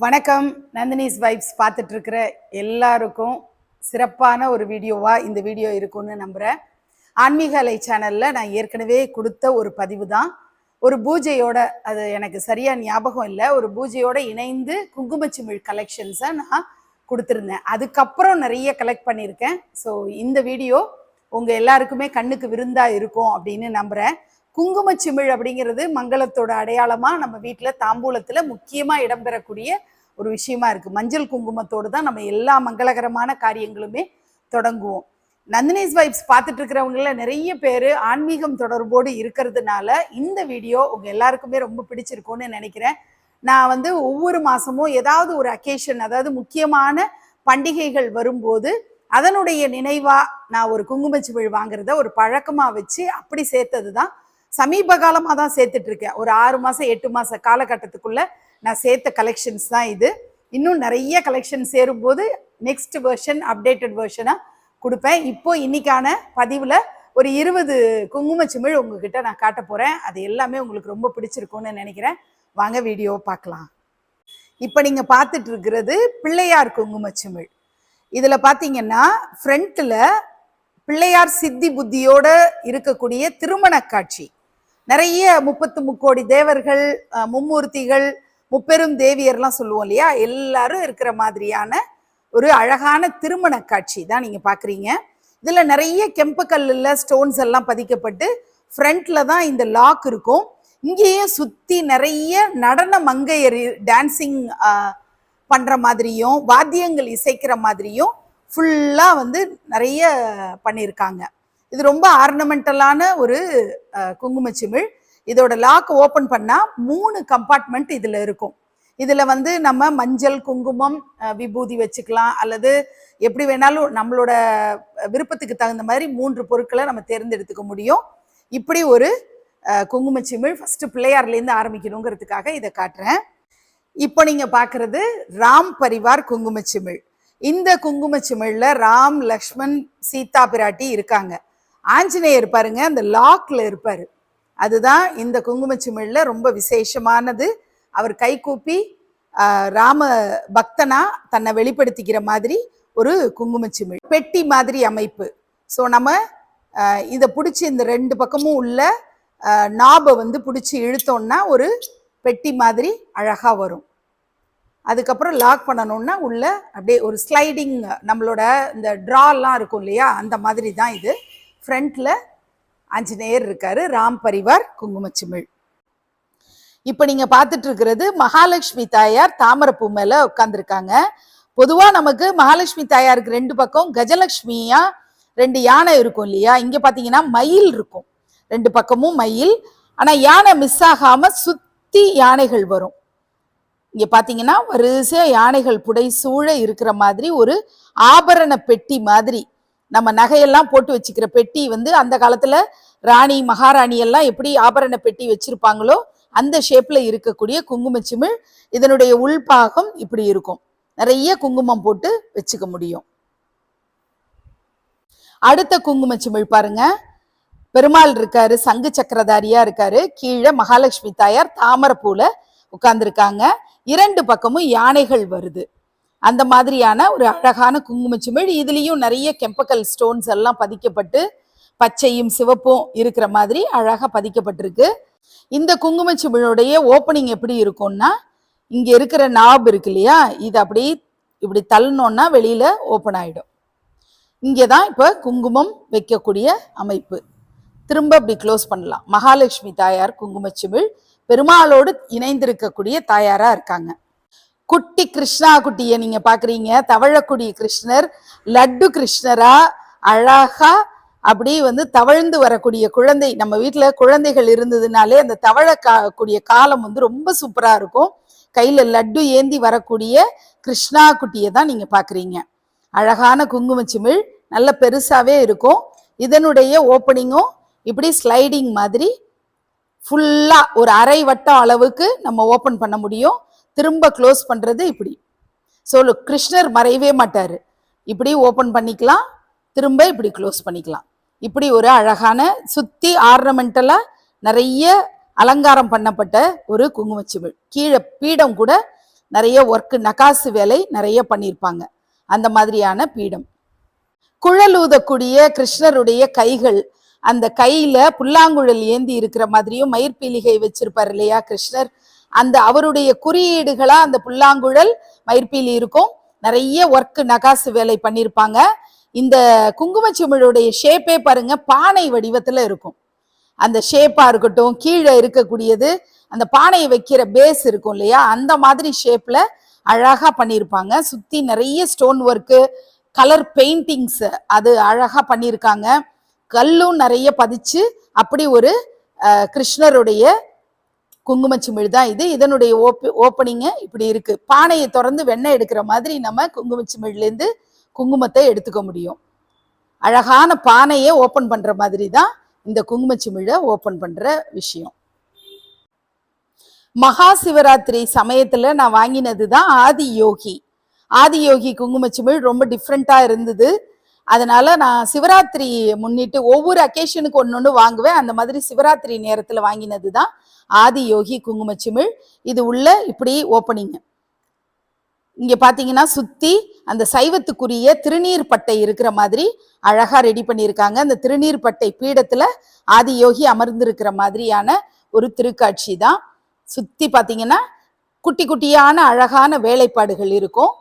வணக்கம். நந்தினிஸ் வைப்ஸ் பார்த்துட்ருக்கிற எல்லாருக்கும் சிறப்பான ஒரு வீடியோவாக இந்த வீடியோ இருக்கும்னு நம்புகிறேன் ஆன்மீக அலை சேனலில் நான் ஏற்கனவே கொடுத்த ஒரு பதிவு தான் ஒரு பூஜையோட அது எனக்கு சரியாக ஞாபகம் இல்லை. ஒரு பூஜையோட இணைந்து குங்குமச்சிமிழ் கலெக்ஷன்ஸை நான் கொடுத்துருந்தேன். அதுக்கப்புறம் நிறைய கலெக்ட் பண்ணியிருக்கேன். ஸோ இந்த வீடியோ உங்கள் எல்லாருக்குமே கண்ணுக்கு விருந்தாக இருக்கும் அப்படின்னு நம்புறேன். குங்குமச்சிமிழ் அப்படிங்கிறது மங்களத்தோட அடையாளமா நம்ம வீட்டில் தாம்பூலத்துல முக்கியமா இடம்பெறக்கூடிய ஒரு விஷயமா இருக்கு. மஞ்சள் குங்குமத்தோடு தான் நம்ம எல்லா மங்களகரமான காரியங்களுமே தொடங்குவோம். நந்தினிஸ் வைப்ஸ் பார்த்துட்டு இருக்கிறவங்கள நிறைய பேர் ஆன்மீகம் தொடர்போடு இருக்கிறதுனால இந்த வீடியோ உங்கள் எல்லாருக்குமே ரொம்ப பிடிச்சிருக்கும்னு நினைக்கிறேன். நான் வந்து ஒவ்வொரு மாதமும் ஏதாவது ஒரு அக்கேஷன் அதாவது முக்கியமான பண்டிகைகள் வரும்போது அதனுடைய நினைவாக நான் ஒரு குங்குமச்சிமிழ் வாங்குறத ஒரு பழக்கமாக வச்சு அப்படி சேர்த்தது தான் சமீப காலமாக தான் சேர்த்துட்டு இருக்கேன் ஒரு ஆறு மாதம் எட்டு மாத காலகட்டத்துக்குள்ள நான் சேர்த்த கலெக்ஷன்ஸ் தான் இது. இன்னும் நிறைய கலெக்ஷன் சேரும்போது நெக்ஸ்ட் வெர்ஷன் அப்டேட்டட் வெர்ஷனாக கொடுப்பேன். இப்போ இன்னைக்கான பதிவில் ஒரு இருபது குங்குமச்சிமிழ் உங்ககிட்ட நான் காட்ட போகிறேன் அது எல்லாமே உங்களுக்கு ரொம்ப பிடிச்சிருக்கும்னு நினைக்கிறேன். வாங்க வீடியோ பார்க்கலாம். இப்போ நீங்கள் பார்த்துட்டு இருக்கிறது பிள்ளையார் குங்குமச்சிமிழ். இதில் பார்த்தீங்கன்னா ஃப்ரண்ட்டில் பிள்ளையார் சித்தி புத்தியோட இருக்கக்கூடிய திருமண காட்சி. நிறைய முப்பத்து முக்கோடி தேவர்கள் மும்மூர்த்திகள் முப்பெரும் தேவியர்லாம் சொல்லுவோம் இல்லையா? எல்லாரும் இருக்கிற மாதிரியான ஒரு அழகான திருமண காட்சி தான் நீங்கள் பார்க்குறீங்க இதில் நிறைய கெம்பு கல்லுல ஸ்டோன்ஸ் எல்லாம் பதிக்கப்பட்டு ஃப்ரண்ட்ல தான் இந்த லாக் இருக்கும். இங்கேயும் சுற்றி நிறைய நடன மங்கையர் டான்சிங் பண்ணுற மாதிரியும் வாத்தியங்கள் இசைக்கிற மாதிரியும் ஃபுல்லாக வந்து நிறைய பண்ணியிருக்காங்க. இது ரொம்ப ஆர்னமெண்டலான ஒரு குங்குமச்சிமிழ். இதோட லாக் ஓப்பன் பண்ணால் மூணு கம்பார்ட்மெண்ட் இதில் இருக்கும். இதில் வந்து நம்ம மஞ்சள் குங்குமம் விபூதி வச்சுக்கலாம். அல்லது எப்படி வேணாலும் நம்மளோட விருப்பத்துக்கு தகுந்த மாதிரி மூன்று பொருட்களை நம்ம தேர்ந்தெடுத்துக்க முடியும். இப்படி ஒரு குங்குமச்சிமிழ் ஃபஸ்ட்டு பிள்ளையார்லேருந்து ஆரம்பிக்கணுங்கிறதுக்காக இதை காட்டுறேன். இப்போ நீங்கள் பார்க்குறது ராம் பரிவார் குங்குமச்சிமிழ். இந்த குங்குமச்சிமிழில் ராம் லக்ஷ்மண் சீதா பிராட்டி இருக்காங்க. ஆஞ்சநேயர் பாருங்க அந்த லாக்ல இருப்பாரு. அதுதான் இந்த குங்குமச்சிமிழ்ல ரொம்ப விசேஷமானது. அவர் கைகூப்பி ராம பக்தனா தன்னை வெளிப்படுத்திக்கிற மாதிரி ஒரு குங்குமச்சிமிழ் பெட்டி மாதிரி அமைப்பு. ஸோ நம்ம இதை பிடிச்சி இந்த ரெண்டு பக்கமும் உள்ள நாபை வந்து பிடிச்சி இழுத்தோம்னா ஒரு பெட்டி மாதிரி அழகாக வரும். அதுக்கப்புறம் லாக் பண்ணணும்னா உள்ள அப்படியே ஒரு ஸ்லைடிங் நம்மளோட இந்த ட்ராலாம் இருக்கும் இல்லையா அந்த மாதிரி தான் இது. ஃப்ரண்ட்ல ஆஞ்சநேயர் இருக்காரு ராம் பரிவார் குங்குமச்சிமிழ். இப்போ நீங்கள் பார்த்துட்டு இருக்கிறது மகாலட்சுமி தாயார் தாமரப்பூ மேலே உட்காந்துருக்காங்க பொதுவாக நமக்கு மகாலட்சுமி தாயாருக்கு ரெண்டு பக்கம் கஜலட்சுமியா ரெண்டு யானை இருக்கும் இல்லையா? இங்கே பார்த்தீங்கன்னா மயில் இருக்கும். ரெண்டு பக்கமும் மயில். ஆனால் யானை மிஸ் ஆகாமல் சுற்றி யானைகள் வரும். இங்கே பார்த்தீங்கன்னா வரிசையாக யானைகள் புடை சூழ இருக்கிற மாதிரி ஒரு ஆபரண பெட்டி மாதிரி நம்ம நகையெல்லாம் போட்டு வச்சுக்கிற பெட்டி வந்து அந்த காலத்துல ராணி மகாராணி எல்லாம் எப்படி ஆபரண பெட்டி வச்சிருப்பாங்களோ அந்த ஷேப்ல இருக்கக்கூடிய குங்குமச்சிமிழ் இதனுடைய உள்பாகம் இப்படி இருக்கும். நிறைய குங்குமம் போட்டு வச்சுக்க முடியும். அடுத்த குங்குமச்சிமிழ் பாருங்க. பெருமாள் இருக்காரு சங்கு சக்கரதாரியா இருக்காரு. கீழே மகாலட்சுமி தாயார் தாமரைப்பூல உட்கார்ந்துருக்காங்க. இரண்டு பக்கமும் யானைகள் வருது. அந்த மாதிரியான ஒரு அழகான குங்குமச்சிமிழ். இதுலேயும் நிறைய கெம்பக்கல் ஸ்டோன்ஸ் எல்லாம் பதிக்கப்பட்டு பச்சையும் சிவப்பும் இருக்கிற மாதிரி அழகாக பதிக்கப்பட்டிருக்கு. இந்த குங்குமச்சிமிழுடைய ஓப்பனிங் எப்படி இருக்கும்னா இங்கே இருக்கிற நாப் இருக்கு இல்லையா? இது அப்படி இப்படி தள்ளினோன்னா வெளியில் ஓப்பன் ஆகிடும் இங்கே தான் இப்போ குங்குமம் வைக்கக்கூடிய அமைப்பு. திரும்ப அப்படி க்ளோஸ் பண்ணலாம். மகாலட்சுமி தாயார் குங்குமச்சிமிழ் பெருமாளோடு இணைந்திருக்கக்கூடிய தாயாராக இருக்காங்க. குட்டி கிருஷ்ணா குட்டியை நீங்க பாக்குறீங்க. தவழக்குடி கிருஷ்ணர் லட்டு கிருஷ்ணரா அழகா அப்படி வந்து தவழ்ந்து வரக்கூடிய குழந்தை. நம்ம வீட்டுல குழந்தைகள் இருந்ததுனாலே அந்த தவழ கூடிய காலம் வந்து ரொம்ப சூப்பரா இருக்கும். கையில லட்டு ஏந்தி வரக்கூடிய கிருஷ்ணா குட்டியை தான் நீங்க பாக்குறீங்க. அழகான குங்குமச்சிமிழ் நல்ல பெருசாவே இருக்கும். இதனுடைய ஓப்பனிங்கும் இப்படி ஸ்லைடிங் மாதிரி ஃபுல்லா ஒரு அரை வட்டம் அளவுக்கு நம்ம ஓபன் பண்ண முடியும். திரும்ப க்ளோஸ் பண்றது இப்படி. ஸோ கிருஷ்ணர் மறையவே மாட்டாரு. இப்படி ஓப்பன் பண்ணிக்கலாம் திரும்ப இப்படி க்ளோஸ் பண்ணிக்கலாம். இப்படி ஒரு அழகான சுத்தி ஆர்னமெண்டலா நிறைய அலங்காரம் பண்ணப்பட்ட ஒரு குங்குமச்சிமிழ். கீழே பீடம் கூட நிறைய ஒர்க்கு நகாசு வேலை நிறைய பண்ணியிருப்பாங்க அந்த மாதிரியான பீடம். குழல் ஊதக்கூடிய கிருஷ்ணருடைய கைகள் அந்த கையில புல்லாங்குழல் ஏந்தி இருக்கிற மாதிரியும் மயிர்பீலிகை வச்சிருப்பார் இல்லையா கிருஷ்ணர்? அந்த அவருடைய குறியீடுகளா அந்த புல்லாங்குழல் மயிர்பீலி இருக்கும். நிறைய ஒர்க்கு நகாசு வேலை பண்ணியிருப்பாங்க இந்த குங்குமச்சிமிழுடைய ஷேப்பே பாருங்க பானை வடிவத்துல இருக்கும். அந்த ஷேப்பா இருக்கட்டும் கீழே இருக்கக்கூடியது அந்த பானையை வைக்கிற பேஸ் இருக்கும் இல்லையா? அந்த மாதிரி ஷேப்ல அழகா பண்ணியிருப்பாங்க சுத்தி நிறைய ஸ்டோன் ஒர்க்கு கலர் பெயிண்டிங்ஸ் அது அழகா பண்ணியிருக்காங்க கல்லும் நிறைய பதிச்சு அப்படி ஒரு கிருஷ்ணருடைய குங்குமச்சிமிழ் தான் இது. இதனுடைய ஓப்பி ஓப்பனிங்கு இப்படி இருக்கு. பானையை திறந்து வெண்ணெய் எடுக்கிற மாதிரி நம்ம குங்குமச்சிமிழ்லேருந்து குங்குமத்தை எடுத்துக்க முடியும். அழகான பானையை ஓப்பன் பண்ற மாதிரி தான் இந்த குங்குமச்சிமிழை ஓப்பன் பண்ற விஷயம். மகா சிவராத்திரி சமயத்துல நான் வாங்கினது தான் ஆதி யோகி. ஆதி யோகி குங்குமச்சிமிழ் ரொம்ப டிஃப்ரெண்ட்டாக இருந்தது. அதனால நான் சிவராத்திரி முன்னிட்டு ஒவ்வொரு அக்கேஷனுக்கு ஒன்று ஒன்று வாங்குவேன். அந்த மாதிரி சிவராத்திரி நேரத்தில் வாங்கினது தான் ஆதி யோகி குங்குமச்சிமிழ் இது உள்ள இப்படி ஓப்பனிங் இங்கே பார்த்தீங்கன்னா சுற்றி அந்த சைவத்துக்குரிய திருநீர் பட்டை இருக்கிற மாதிரி அழகாக ரெடி பண்ணியிருக்காங்க. அந்த திருநீர் பட்டை பீடத்தில் ஆதி யோகி அமர்ந்திருக்கிற மாதிரியான ஒரு திருக்காட்சி தான். சுற்றி பார்த்தீங்கன்னா குட்டி குட்டியான அழகான வேலைப்பாடுகள் இருக்கும்.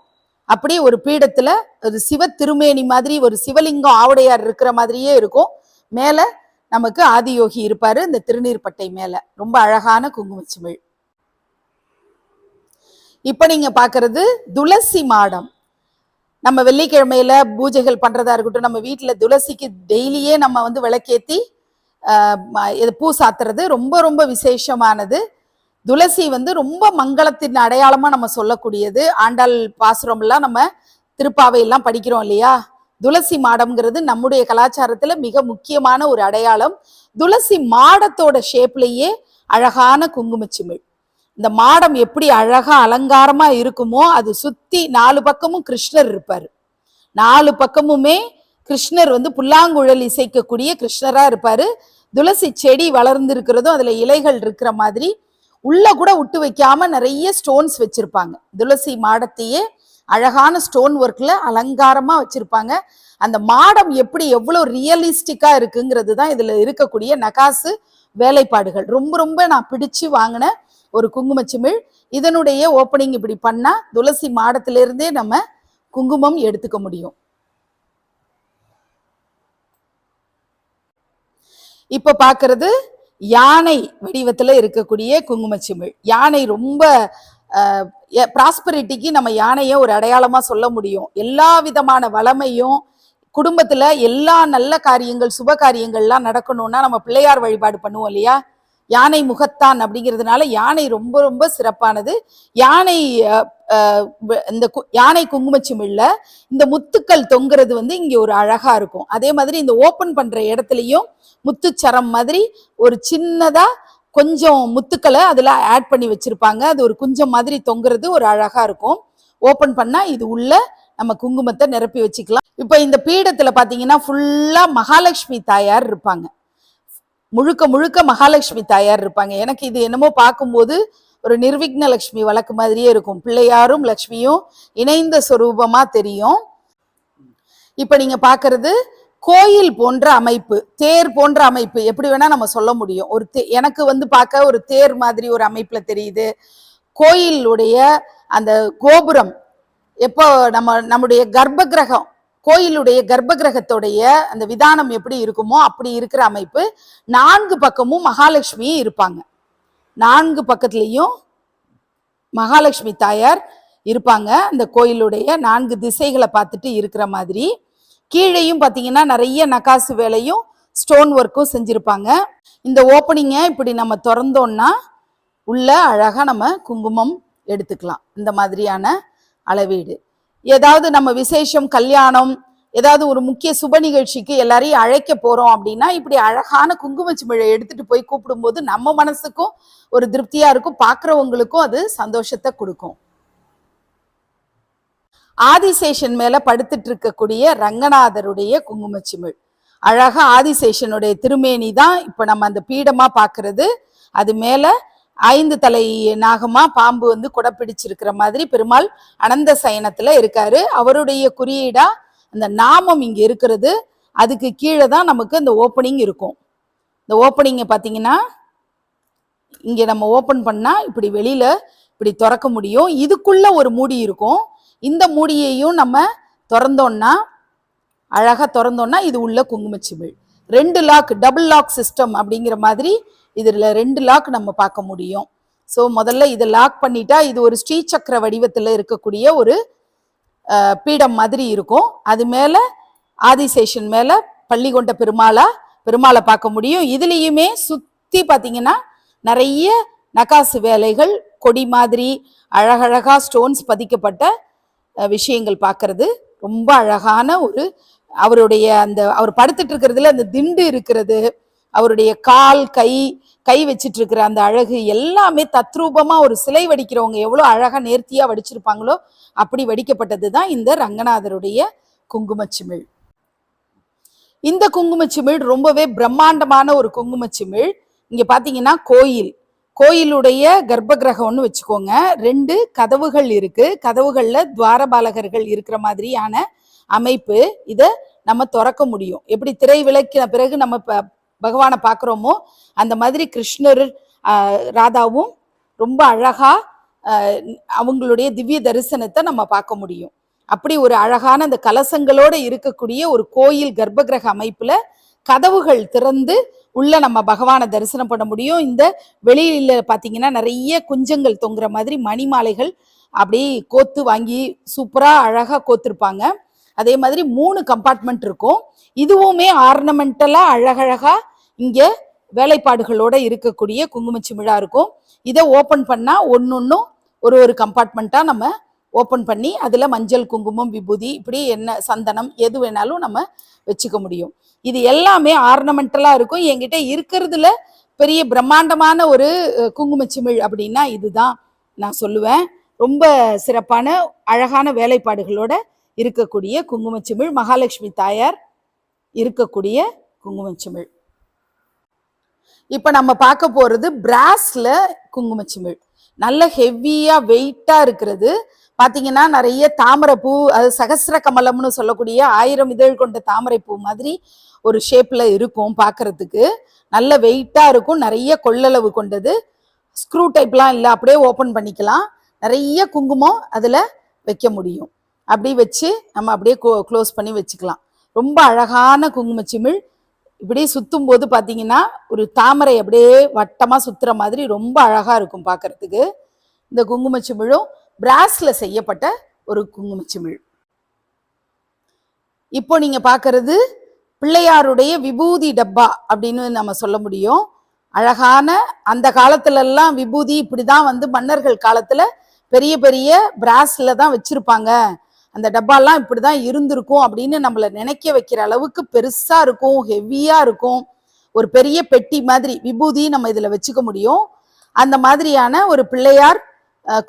அப்படியே ஒரு பீடத்தில் ஒரு சிவ திருமேனி மாதிரி ஒரு சிவலிங்கம் ஆவுடையார் இருக்கிற மாதிரியே இருக்கும். மேலே நமக்கு ஆதியோகி இருப்பாரு இந்த திருநீர்பட்டை மேல. ரொம்ப அழகான குங்குமச்சிமிழ். இப்ப நீங்க பாக்குறது துளசி மாடம். நம்ம வெள்ளிக்கிழமையில பூஜைகள் பண்றதா இருக்கட்டும் நம்ம வீட்டுல துளசிக்கு டெய்லியே நம்ம வந்து விளக்கேத்தி இது பூ சாத்துறது ரொம்ப ரொம்ப விசேஷமானது. துளசி வந்து ரொம்ப மங்களத்தின் அடையாளமா நம்ம சொல்லக்கூடியது. ஆண்டாள் பாசுரம் எல்லாம் நம்ம திருப்பாவை எல்லாம் படிக்கிறோம் இல்லையா? துளசி மாடம்ங்கிறது நம்முடைய கலாச்சாரத்துல மிக முக்கியமான ஒரு அடையாளம். துளசி மாடத்தோட ஷேப்லயே அழகான குங்குமச்சிமிழ். இந்த மாடம் எப்படி அழகா அலங்காரமா இருக்குமோ அது சுத்தி நாலு பக்கமும் கிருஷ்ணர் இருப்பார். நாலு பக்கமுமே கிருஷ்ணர் வந்து புல்லாங்குழல் இசைக்கக்கூடிய கிருஷ்ணரா இருப்பாரு. துளசி செடி வளர்ந்து இருக்கிறதும் அதுல இலைகள் இருக்கிற மாதிரி. உள்ள கூட விட்டு வைக்காம நிறைய ஸ்டோன்ஸ் வச்சிருப்பாங்க. துளசி மாடத்தையே அழகான ஸ்டோன் ஒர்க்ல அலங்காரமா வச்சிருப்பாங்க. அந்த மாடம் எப்படி எவ்வளவு ரியலிஸ்டிக்கா இருக்குங்கிறது தான் இதுல இருக்கக்கூடிய நகாசு வேலைப்பாடுகள். ரொம்ப ரொம்ப நான் பிடிச்சு வாங்கின ஒரு குங்குமச்சிமிழ். இதனுடைய ஓப்பனிங் இப்படி பண்ணா துளசி மாடத்திலிருந்தே நம்ம குங்குமம் எடுத்துக்க முடியும். இப்போ பாக்குறது யானை வடிவத்தில் இருக்கக்கூடிய குங்குமச்சிமிழ். யானை ரொம்ப ப்ராஸ்பரிட்டிக்கு நம்ம யானையை ஒரு அடையாளமாக சொல்ல முடியும். எல்லா விதமான வளமையும் குடும்பத்தில் எல்லா நல்ல காரியங்கள் சுப காரியங்கள்லாம் நடக்கணும்னா நம்ம பிள்ளையார் வழிபாடு பண்ணுவோம் இல்லையா? யானை முகத்தான் அப்படிங்கிறதுனால யானை ரொம்ப ரொம்ப சிறப்பானது. யானை இந்த கு- யானை குங்குமச்சிமிழில் இந்த முத்துக்கள் தொங்குறது வந்து இங்கே ஒரு அழகா இருக்கும். அதே மாதிரி இந்த ஓப்பன் பண்ற இடத்துலையும் முத்துச்சரம் மாதிரி ஒரு சின்னதாக கொஞ்சம் முத்துக்களை அதில் ஆட் பண்ணி வச்சுருப்பாங்க. அது ஒரு குஞ்சம் மாதிரி தொங்குறது ஒரு அழகாக இருக்கும். ஓப்பன் பண்ணால் இது உள்ள நம்ம குங்குமத்தை நிரப்பி வச்சுக்கலாம். இப்போ இந்த பீடத்தில் பார்த்தீங்கன்னா ஃபுல்லாக மகாலட்சுமி தாயார் இருப்பாங்க. முழுக்க முழுக்க மகாலட்சுமி தாயார் இருப்பாங்க. எனக்கு இது என்னமோ பார்க்கும்போது ஒரு நிர்விக்ன லட்சுமி வழக்கு மாதிரியே இருக்கும். பிள்ளையாரும் லக்ஷ்மியும் இணைந்த சொரூபமா தெரியும். இப்போ நீங்கள் பார்க்கறது கோயில் போன்ற அமைப்பு தேர் போன்ற அமைப்பு எப்படி வேணா நம்ம சொல்ல முடியும். ஒரு தே எனக்கு வந்து பார்க்க ஒரு தேர் மாதிரி ஒரு அமைப்புல தெரியுது. கோயிலுடைய அந்த கோபுரம் எப்போ நம்ம நம்முடைய கர்ப்ப கிரகம் கோயிலுடைய கர்ப்ப கிரகத்துடைய அந்த விதானம் எப்படி இருக்குமோ அப்படி இருக்கிற அமைப்பு. நான்கு பக்கமும் மகாலட்சுமி இருப்பாங்க. நான்கு பக்கத்துலேயும் மகாலட்சுமி தாயார் இருப்பாங்க. அந்த கோயிலுடைய நான்கு திசைகளை பார்த்துட்டு இருக்கிற மாதிரி கீழேயும் பார்த்தீங்கன்னா நிறைய நகாசு வேலையும் ஸ்டோன் ஒர்க்கும் செஞ்சுருப்பாங்க. இந்த ஓப்பனிங்கை இப்படி நம்ம திறந்தோம்னா உள்ள அழகாக நம்ம குங்குமம் எடுத்துக்கலாம். இந்த மாதிரியான அளவீடு. ஏதாவது நம்ம விசேஷம் கல்யாணம் ஏதாவது ஒரு முக்கிய சுப நிகழ்ச்சிக்கு எல்லாரையும் அழைக்க போகிறோம் அப்படின்னா இப்படி அழகான குங்குமச்சிமிழை எடுத்துட்டு போய் கூப்பிடும்போது நம்ம மனசுக்கும் ஒரு திருப்தியாக இருக்கும் பார்க்குறவங்களுக்கும் அது சந்தோஷத்தை கொடுக்கும். ஆதிசேஷன் மேல படுத்துட்டு இருக்கக்கூடிய ரங்கநாதருடைய குங்குமச்சிமிழ். அழகா ஆதிசேஷனுடைய திருமேனி தான் இப்ப நம்ம அந்த பீடமா பாக்குறது. அது மேல ஐந்து தலை நாகமா பாம்பு வந்து குடப்பிடிச்சிருக்கிற மாதிரி பெருமாள் அனந்த சயனத்துல இருக்காரு. அவருடைய குறியீடா அந்த நாமம் இங்க இருக்கிறது. அதுக்கு கீழே தான் நமக்கு இந்த ஓப்பனிங் இருக்கும். இந்த ஓப்பனிங்கை பார்த்தீங்கன்னா இங்க நம்ம ஓப்பன் பண்ணா இப்படி வெளியில இப்படி திறக்க முடியும். இதுக்குள்ள ஒரு மூடி இருக்கும். இந்த மூடியையும் நம்ம திறந்தோன்னா அழகாக திறந்தோன்னா இது உள்ள குங்குமச்சிமிழ். ரெண்டு லாக் டபுள் லாக் சிஸ்டம் அப்படிங்கிற மாதிரி இதில் ரெண்டு லாக் நம்ம பார்க்க முடியும். ஸோ முதல்ல இதை லாக் பண்ணிட்டா இது ஒரு ஸ்ரீ சக்கர வடிவத்தில் இருக்கக்கூடிய ஒரு பீடம் மாதிரி இருக்கும். அது மேலே ஆதிசேஷன் மேலே பள்ளி கொண்ட பெருமாளா பெருமாளை பார்க்க முடியும். இதுலேயுமே சுற்றி பார்த்தீங்கன்னா நிறைய நகாசு வேலைகள் கொடி மாதிரி அழகழகா ஸ்டோன்ஸ் பதிக்கப்பட்ட விஷயங்கள் பார்க்கறது ரொம்ப அழகான ஒரு அவருடைய அந்த அவர் படுத்துட்டு இருக்கிறதுல அந்த திண்டு இருக்கிறது அவருடைய கால் கை கை வச்சிட்டு இருக்கிற அந்த அழகு எல்லாமே தத்ரூபமா ஒரு சிலை வடிக்கிறவங்க எவ்வளோ அழகா நேர்த்தியா வடிச்சிருப்பாங்களோ அப்படி வடிக்கப்பட்டது தான் இந்த ரங்கநாதருடைய குங்குமச்சிமிழ். இந்த குங்குமச்சிமிழ் ரொம்பவே பிரம்மாண்டமான ஒரு குங்குமச்சிமிழ். இங்க பாத்தீங்கன்னா கோயில். கோயிலுடைய கர்ப்ப கிரகம்னு வச்சுக்கோங்க. ரெண்டு கதவுகள் இருக்கு. கதவுகள்ல துவாரபாலகர்கள் இருக்கிற மாதிரியான அமைப்பு. இதை நம்ம திறக்க முடியும். எப்படி திரை விளக்கின பிறகு நம்ம ப- பகவானை பார்க்குறோமோ அந்த மாதிரி கிருஷ்ணர் ராதாவும் ரொம்ப அழகா அவங்களுடைய திவ்ய தரிசனத்தை நம்ம பார்க்க முடியும். அப்படி ஒரு அழகான அந்த கலசங்களோட இருக்கக்கூடிய ஒரு கோயில் கர்ப்பகிரக அமைப்புல கதவுகள் திறந்து உள்ள நம்ம பகவானை தரிசனம் பண்ண முடியும். இந்த வெளியில பாத்தீங்கன்னா நிறைய குஞ்சங்கள் தொங்குற மாதிரி மணிமாலைகள் அப்படி கோத்து வாங்கி சூப்பரா அழகா கோத்திருப்பாங்க. அதே மாதிரி மூணு கம்பார்ட்மெண்ட் இருக்கும். இதுவுமே ஆர்னமெண்டலா அழகழகா இங்க வேலைப்பாடுகளோட இருக்கக்கூடிய குங்குமச்சிமிழா இருக்கும். இதை ஓபன் பண்ணா ஒன்னொன்னும் ஒரு ஒரு கம்பார்ட்மெண்ட்டா நம்ம ஓப்பன் பண்ணி அதில் மஞ்சள் குங்குமம் விபூதி இப்படி என்ன சந்தனம் எது வேணாலும் நம்ம வச்சுக்க முடியும். இது எல்லாமே ஆர்னமெண்டலாக இருக்கும். என்கிட்ட இருக்கிறதுல பெரிய பிரம்மாண்டமான ஒரு குங்குமச்சிமிழ் அப்படின்னா இதுதான் நான் சொல்லுவேன். ரொம்ப சிறப்பான அழகான வேலைப்பாடுகளோட இருக்கக்கூடிய குங்குமச்சிமிழ் மகாலட்சுமி தாயார் இருக்கக்கூடிய குங்குமச்சிமிழ். இப்போ நம்ம பார்க்க போகிறது பிராஸில் குங்குமச்சிமிழ். நல்ல ஹெவியாக வெயிட்டாக இருக்கிறது. பார்த்தீங்கன்னா நிறைய தாமரைப்பூ அது சகசிர கமலம்னு சொல்லக்கூடிய ஆயிரம் இதழ் கொண்ட தாமரைப்பூ மாதிரி ஒரு ஷேப்பில் இருக்கும் பார்க்கறதுக்கு நல்ல வெயிட்டாக இருக்கும் நிறைய கொள்ளளவு கொண்டது. ஸ்க்ரூ டைப்லாம் இல்லை அப்படியே ஓப்பன் பண்ணிக்கலாம். நிறைய குங்குமம் அதில் வைக்க முடியும். அப்படி வச்சு நம்ம அப்படியே க்ளோஸ் பண்ணி வச்சுக்கலாம். ரொம்ப அழகான குங்குமச்சிமிழ் இப்படி சுற்றும் போது பார்த்தீங்கன்னா ஒரு தாமரை அப்படியே வட்டமாக சுற்றுற மாதிரி ரொம்ப அழகாக இருக்கும் பார்க்கறதுக்கு இந்த குங்குமச்சிமிழும் பிராஸ்ல செய்யப்பட்ட ஒரு குங்குமச்சிமிழ். இப்போ நீங்க பார்க்கறது பிள்ளையாருடைய விபூதி டப்பா அப்படின்னு நம்ம சொல்ல முடியும். அழகான அந்த காலத்துல எல்லாம் விபூதி இப்படிதான் வந்து மன்னர்கள் காலத்துல பெரிய பெரிய பிராஸ்ல தான் வச்சிருப்பாங்க. அந்த டப்பாலாம் இப்படிதான் இருந்திருக்கும் அப்படின்னு நம்மளை நினைக்க வைக்கிற அளவுக்கு பெருசா இருக்கும் ஹெவியா இருக்கும். ஒரு பெரிய பெட்டி மாதிரி விபூதி நம்ம இதுல வச்சுக்க முடியும். அந்த மாதிரியான ஒரு பிள்ளையார்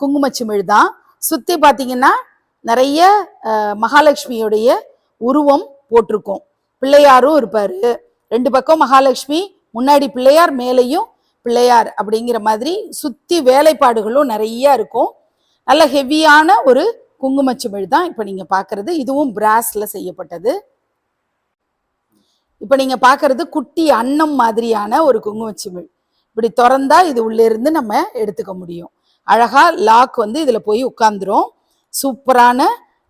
குங்குமச்சிமிழ் தான். சுத்தி பாத்தீங்கன்னா நிறைய மகாலட்சுமியுடைய உருவம் போட்டிருக்கும். பிள்ளையாரும் இருப்பாரு. ரெண்டு பக்கம் மகாலட்சுமி முன்னாடி பிள்ளையார் மேலேயும் பிள்ளையார் அப்படிங்கிற மாதிரி சுத்தி வேலைப்பாடுகளும் நிறைய இருக்கும். நல்ல ஹெவியான ஒரு குங்குமச்சிமிழ் தான் இப்போ நீங்க பார்க்குறது இதுவும் பிராஸ்ல செய்யப்பட்டது. இப்போ நீங்க பார்க்குறது குட்டி அன்னம் மாதிரியான ஒரு குங்குமச்சிமிழ். இப்படி திறந்தா இது உள்ளேருந்து நம்ம எடுத்துக்க முடியும். அழகாக லாக் வந்து இதில் போய் உட்காந்துரும் சூப்பரான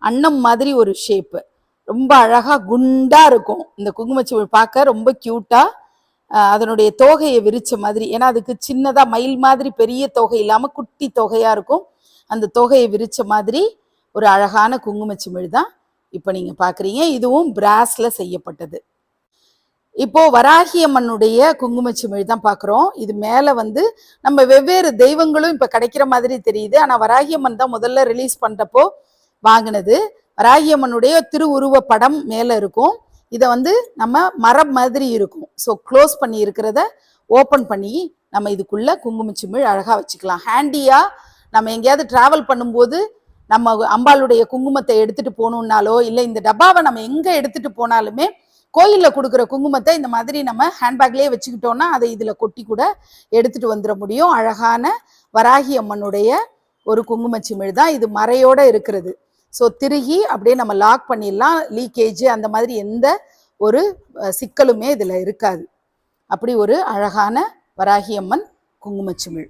அன்னம் மாதிரி ஒரு ஷேப்பு ரொம்ப அழகாக குண்டாக இருக்கும். இந்த குங்குமச்சிமிழ் பார்க்க ரொம்ப க்யூட்டாக அதனுடைய தோகையை விரிச்ச மாதிரி. ஏன்னா அதுக்கு சின்னதாக மயில் மாதிரி பெரிய தொகை இல்லாமல் குட்டி தொகையாக இருக்கும். அந்த தொகையை விரிச்ச மாதிரி ஒரு அழகான குங்குமச்சிமிழ் தான் இப்போ நீங்கள் பார்க்குறீங்க. இதுவும் பிராஸில் செய்யப்பட்டது. இப்போ வராகியம்மனுடைய குங்கும சிமிழ் தான் பார்க்குறோம். இது மேலே வந்து நம்ம வெவ்வேறு தெய்வங்களும் இப்போ கிடைக்கிற மாதிரி தெரியுது. ஆனால் வராகியம்மன் தான் முதல்ல ரிலீஸ் பண்ணுறப்போ வாங்கினது. வராகியம்மனுடைய திருவுருவ படம் மேலே இருக்கும். இதை வந்து நம்ம மரம் மாதிரி இருக்கும். ஸோ க்ளோஸ் பண்ணி இருக்கிறத ஓப்பன் பண்ணி நம்ம இதுக்குள்ள குங்குமச்சிமிழ் அழகாக வச்சுக்கலாம். ஹேண்டியாக நம்ம எங்கேயாவது ட்ராவல் பண்ணும்போது நம்ம அம்பாளுடைய குங்குமத்தை எடுத்துகிட்டு போகணுன்னாலோ இல்லை இந்த டப்பாவை நம்ம எங்கே எடுத்துகிட்டு போனாலுமே கோயிலில் கொடுக்குற குங்குமத்தை இந்த மாதிரி நம்ம ஹேண்ட்பேக்லேயே வச்சுக்கிட்டோம்னா அதை இதில் கொட்டி கூட எடுத்துகிட்டு வந்துட முடியும். அழகான வராகி அம்மனுடைய ஒரு குங்குமச்சிமிழ் தான் இது மறையோடு இருக்கிறது. ஸோ திருகி அப்படியே நம்ம லாக் பண்ணிடலாம். லீக்கேஜ் அந்த மாதிரி எந்த ஒரு சிக்கலுமே இதில் இருக்காது. அப்படி ஒரு அழகான வராகி அம்மன் குங்குமச்சிமிழ்.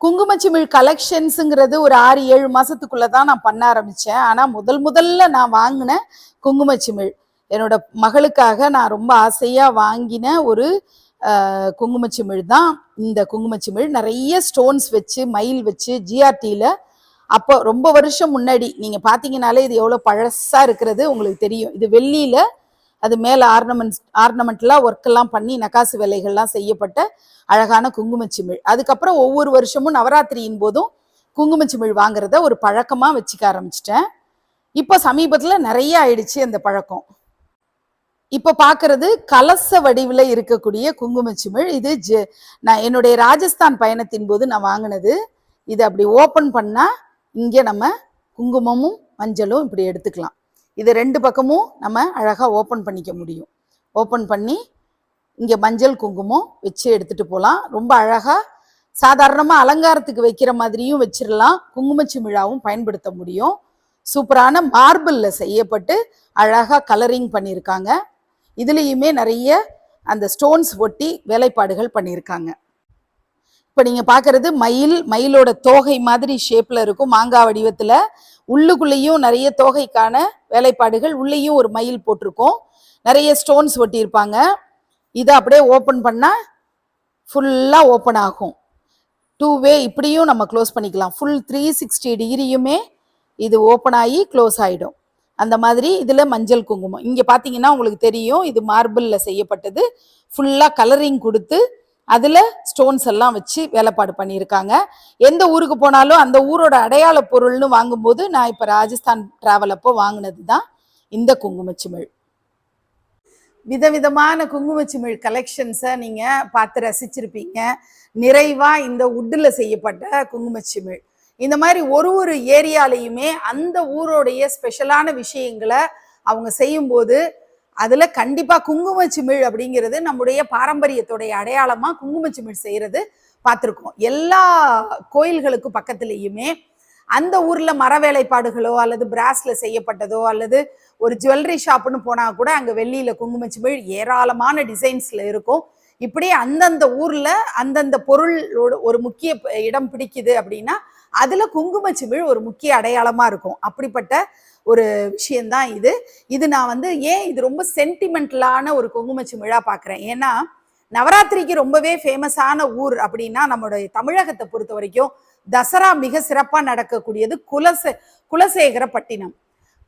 குங்குமச்சிமிழ் கலெக்ஷன்ஸுங்கிறது ஒரு ஆறு ஏழு மாதத்துக்குள்ளே தான் நான் பண்ண ஆரம்பித்தேன் ஆனால் முதல் முதல்ல நான் வாங்கின குங்குமச்சிமிழ் என்னோட மகளுக்காக நான் ரொம்ப ஆசையா வாங்கின ஒரு குங்குமச்சிமிழ் தான். இந்த குங்குமச்சிமிழ் நிறைய ஸ்டோன்ஸ் வச்சு மயில் வச்சு ஜிஆர்டியில் அப்போ ரொம்ப வருஷம் முன்னாடி நீங்க பாத்தீங்கனாலே இது எவ்வளவு பழசா இருக்கிறது உங்களுக்கு தெரியும். இது வெள்ளியில அது மேல ஆர்னமெண்ட்ஸ் ஆர்னமெண்ட்லாம் ஒர்க் எல்லாம் பண்ணி நகாசு வேலைகள்லாம் செய்யப்பட்ட அழகான குங்குமச்சிமிழ் அதுக்கப்புறம் ஒவ்வொரு வருஷமும் நவராத்திரியின் போதும் குங்குமச்சிமிழ் வாங்குறத ஒரு பழக்கமா வச்சுக்க ஆரம்பிச்சிட்டேன். இப்போ சமீபத்தில் நிறைய ஆயிடுச்சு அந்த பழக்கம். இப்போ பாக்குறது கலச வடிவில் இருக்கக்கூடிய குங்குமச்சிமிழ். இது ஜ- நான் என்னுடைய ராஜஸ்தான் பயணத்தின் போது நான் வாங்கினது. இது அப்படி ஓப்பன் பண்ணா இங்கே நம்ம குங்குமமும் மஞ்சளும் இப்படி எடுத்துக்கலாம். இது ரெண்டு பக்கமும் நம்ம அழகா ஓப்பன் பண்ணிக்க முடியும். ஓப்பன் பண்ணி இங்கே மஞ்சள் குங்குமம் வச்சு எடுத்துட்டு போகலாம் ரொம்ப அழகா சாதாரணமா அலங்காரத்துக்கு வைக்கிற மாதிரியும் வச்சிடலாம் குங்குமச்சிமிழாவும் பயன்படுத்த முடியும். சூப்பரான மார்பிளில் செய்யப்பட்டு அழகாக கலரிங் பண்ணியிருக்காங்க இதுலேயுமே நிறைய அந்த ஸ்டோன்ஸ் ஒட்டி வேலைப்பாடுகள் பண்ணியிருக்காங்க. இப்போ நீங்கள் பார்க்குறது மயில் மயிலோட தோகை மாதிரி ஷேப்பில் இருக்கும். மாங்காய் வடிவத்தில் உள்ளுக்குள்ளேயும் நிறைய தோகைக்கான வேலைப்பாடுகள் உள்ளேயும் ஒரு மயில் போட்டிருக்கோம். நிறைய ஸ்டோன்ஸ் ஒட்டியிருப்பாங்க. இதை அப்படியே ஓப்பன் பண்ணால் ஃபுல்லாக ஓப்பன் ஆகும். டூ வே இப்படியும் நம்ம க்ளோஸ் பண்ணிக்கலாம். ஃபுல் த்ரீ சிக்ஸ்டி டிகிரியுமே இது ஓப்பன் ஆகி க்ளோஸ் ஆகிடும் அந்த மாதிரி இதில் மஞ்சள் குங்குமம். இங்கே பார்த்தீங்கன்னா உங்களுக்கு தெரியும் இது மார்பிளில் செய்யப்பட்டது. ஃபுல்லாக கலரிங் கொடுத்து அதில் ஸ்டோன்ஸ் எல்லாம் வச்சு வேலைப்பாடு பண்ணியிருக்காங்க. எந்த ஊருக்கு போனாலும் அந்த ஊரோட அடையாள பொருள்னு வாங்கும்போது நான் இப்போ ராஜஸ்தான் ட்ராவல் அப்போ வாங்கினது தான் இந்த குங்குமச்சிமிழ். விதவிதமான குங்குமச்சிமிழ் கலெக்ஷன்ஸை நீங்கள் பார்த்து ரசிச்சிருப்பீங்க. நிறைவாக இந்த உட்டில் செய்யப்பட்ட குங்குமச்சிமிழ். இந்த மாதிரி ஒரு ஒரு ஏரியாலையுமே அந்த ஊரோடைய ஸ்பெஷலான விஷயங்களை அவங்க செய்யும்போது அதில் கண்டிப்பாக குங்குமச்சிமிழ் அப்படிங்கிறது நம்முடைய பாரம்பரியத்துடைய அடையாளமாக குங்குமச்சிமிழ் செய்கிறது பார்த்துருக்கோம். எல்லா கோயில்களுக்கு பக்கத்துலேயுமே அந்த ஊரில் மர வேலைப்பாடுகளோ அல்லது பிராஸில் செய்யப்பட்டதோ அல்லது ஒரு ஜுவல்லரி ஷாப்புன்னு போனால் கூட அங்கே வெள்ளியில் குங்குமச்சிமிழ் ஏராளமான டிசைன்ஸில் இருக்கும். இப்படி அந்தந்த ஊரில் அந்தந்த பொருளோட ஒரு முக்கிய இடம் பிடிக்குது அப்படின்னா அதில் குங்குமச்சிமிழ் ஒரு முக்கிய அடையாளமாக இருக்கும். அப்படிப்பட்ட ஒரு விஷயம்தான் இது. இது நான் வந்து ஏன் இது ரொம்ப சென்டிமெண்டலான ஒரு குங்கும சிமிழா பார்க்குறேன் ஏன்னா நவராத்திரிக்கு ரொம்பவே ஃபேமஸான ஊர் அப்படின்னா நம்மளுடைய தமிழகத்தை பொறுத்த வரைக்கும் தசரா மிக சிறப்பாக நடக்கக்கூடியது குலசே குலசேகரப்பட்டினம்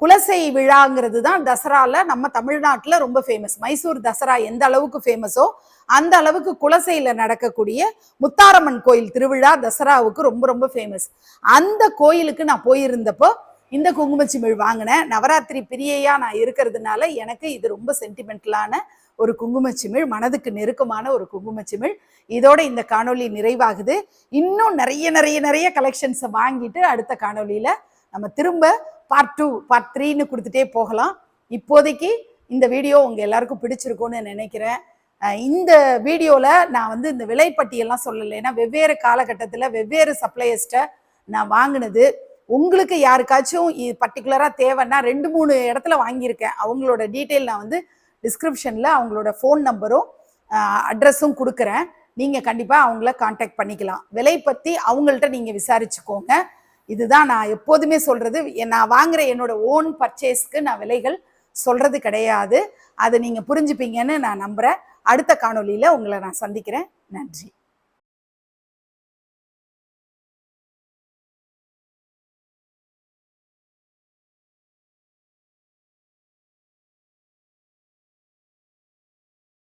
குலசை விழாங்கிறது தான் தசரால நம்ம தமிழ்நாட்டில் ரொம்ப ஃபேமஸ் மைசூர் தசரா எந்த அளவுக்கு ஃபேமஸோ அந்த அளவுக்கு குலசையில் நடக்கக்கூடிய முத்தாரம்மன் கோயில் திருவிழா தசராவுக்கு ரொம்ப ரொம்ப ஃபேமஸ் அந்த கோயிலுக்கு நான் போயிருந்தப்போ இந்த குங்குமச்சிமிழ் வாங்கினேன். நவராத்திரி பிரியையா நான் இருக்கிறதுனால எனக்கு இது ரொம்ப சென்டிமெண்டலான ஒரு குங்குமச்சிமிழ் மனதுக்கு நெருக்கமான ஒரு குங்குமச்சிமிழ் இதோட இந்த காணொளி நிறைவாகுது. இன்னும் நிறைய நிறைய நிறைய கலெக்ஷன்ஸை வாங்கிட்டு அடுத்த காணொலியில் நம்ம திரும்ப பார்ட் டூ பார்ட் த்ரீன்னு கொடுத்துட்டே போகலாம். இப்போதைக்கு இந்த வீடியோ உங்கள் எல்லாருக்கும் பிடிச்சிருக்கும்னு நினைக்கிறேன். இந்த வீடியோவில் நான் வந்து இந்த விலைப்பட்டியெல்லாம் சொல்லலை. ஏன்னா வெவ்வேறு காலகட்டத்தில் வெவ்வேறு சப்ளையர்ஸ்ட்டை நான் வாங்கினது. உங்களுக்கு யாருக்காச்சும் பர்டிகுலராக தேவைன்னா ரெண்டு மூணு இடத்துல வாங்கியிருக்கேன். அவங்களோட டீட்டெயில் நான் வந்து டிஸ்கிரிப்ஷனில் அவங்களோட ஃபோன் நம்பரும் அட்ரஸும் கொடுக்குறேன். நீங்கள் கண்டிப்பாக அவங்கள காண்டாக்ட் பண்ணிக்கலாம். விலை பற்றி அவங்கள்ட்ட நீங்கள் விசாரிச்சுக்கோங்க. இதுதான் நான் எப்போதுமே சொல்கிறது நான் வாங்குற என்னோட ஓன் பர்ச்சேஸ்க்கு நான் விலைகள் சொல்கிறது கிடையாது. அதை நீங்கள் புரிஞ்சுப்பீங்கன்னு நான் நம்புகிறேன் அடுத்த காணொளியில் உங்களை நான் சந்திக்கிறேன். நன்றி.